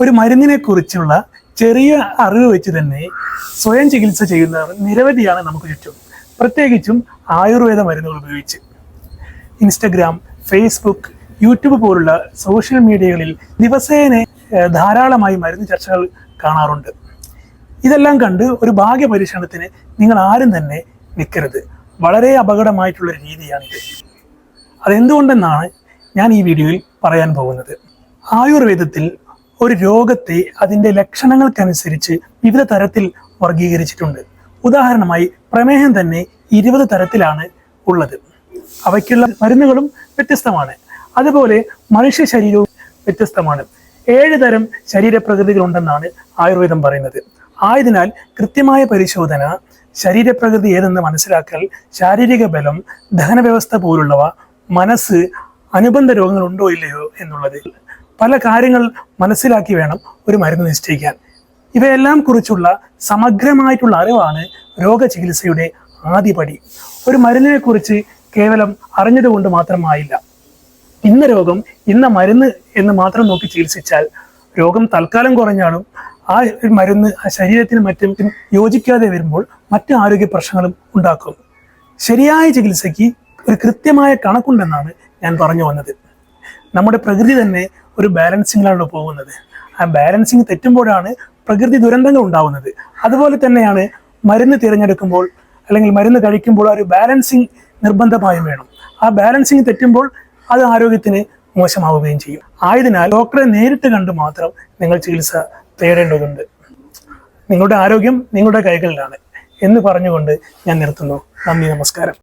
ഒരു മരുന്നിനെ കുറിച്ചുള്ള ചെറിയ അറിവ് വെച്ച് തന്നെ സ്വയം ചികിത്സ ചെയ്യുന്നവർ നിരവധിയാണ് നമുക്ക് ചുറ്റും. പ്രത്യേകിച്ചും ആയുർവേദ മരുന്നുകൾ ഉപയോഗിച്ച്. ഇൻസ്റ്റഗ്രാം ഫേസ്ബുക്ക് യൂട്യൂബ് പോലുള്ള സോഷ്യൽ മീഡിയകളിൽ ദിവസേന ധാരാളമായി മരുന്ന് ചർച്ചകൾ കാണാറുണ്ട്. ഇതെല്ലാം കണ്ട് ഒരു ഭാഗ്യ പരീക്ഷണത്തിന് നിങ്ങൾ ആരും തന്നെ നിൽക്കരുത്. വളരെ അപകടമായിട്ടുള്ള ഒരു രീതിയാണിത്. അതെന്തുകൊണ്ടെന്നാണ് ഞാൻ ഈ വീഡിയോയിൽ പറയാൻ പോകുന്നത്. ആയുർവേദത്തിൽ ഒരു രോഗത്തെ അതിന്റെ ലക്ഷണങ്ങൾക്കനുസരിച്ച് വിവിധ തരത്തിൽ വർഗീകരിച്ചിട്ടുണ്ട്. ഉദാഹരണമായി പ്രമേഹം തന്നെ ഇരുപത് തരത്തിലാണ് ഉള്ളത്. അവയ്ക്കുള്ള മരുന്നുകളും വ്യത്യസ്തമാണ്. അതുപോലെ മനുഷ്യ ശരീരവും വ്യത്യസ്തമാണ്. ഏഴ് തരം ശരീരപ്രകൃതികളുണ്ടെന്നാണ് ആയുർവേദം പറയുന്നത്. ആയതിനാൽ കൃത്യമായ പരിശോധന ശരീരപ്രകൃതി ഏതെന്ന് മനസ്സിലാക്കൽ ശാരീരിക ബലം ദഹനവ്യവസ്ഥ പോലുള്ളവ മനസ്സ് അനുബന്ധ രോഗങ്ങൾ ഉണ്ടോ ഇല്ലയോ എന്നുള്ളത് പല കാര്യങ്ങൾ മനസ്സിലാക്കി വേണം ഒരു മരുന്ന് നിശ്ചയിക്കാൻ. ഇവയെല്ലാം കുറിച്ചുള്ള സമഗ്രമായിട്ടുള്ള അറിവാണ് രോഗചികിത്സയുടെ ആദ്യപടി. ഒരു മരുന്നിനെ കുറിച്ച് കേവലം അറിഞ്ഞതുകൊണ്ട് മാത്രമായില്ല. ഇന്ന രോഗം ഇന്ന മരുന്ന് എന്ന് മാത്രം നോക്കി ചികിത്സിച്ചാൽ രോഗം തൽക്കാലം കുറഞ്ഞാലും ആ മരുന്ന് ആ ശരീരത്തിനും മറ്റും യോജിക്കാതെ വരുമ്പോൾ മറ്റു ആരോഗ്യ പ്രശ്നങ്ങളും ഉണ്ടാക്കും. ശരിയായ ചികിത്സയ്ക്ക് ഒരു കൃത്യമായ കണക്കുണ്ടെന്നാണ് ഞാൻ പറഞ്ഞു വന്നത്. നമ്മുടെ പ്രകൃതി തന്നെ ഒരു ബാലൻസിങ്ങിലാണ് പോകുന്നത്. ആ ബാലൻസിങ് തെറ്റുമ്പോഴാണ് പ്രകൃതി ദുരന്തങ്ങൾ ഉണ്ടാവുന്നത്. അതുപോലെ തന്നെയാണ് മരുന്ന് തിരഞ്ഞെടുക്കുമ്പോൾ അല്ലെങ്കിൽ മരുന്ന് കഴിക്കുമ്പോൾ ഒരു ബാലൻസിങ് നിർബന്ധമായും വേണം. ആ ബാലൻസിങ് തെറ്റുമ്പോൾ അത് ആരോഗ്യത്തിന് മോശമാവുകയും ചെയ്യും. ആയതിനാൽ ഡോക്ടറെ നേരിട്ട് കണ്ട് മാത്രം നിങ്ങൾ ചികിത്സ തേടേണ്ടതുണ്ട്. നിങ്ങളുടെ ആരോഗ്യം നിങ്ങളുടെ കൈകളിലാണ് എന്ന് പറഞ്ഞുകൊണ്ട് ഞാൻ നിർത്തുന്നു. നന്ദി നമസ്കാരം.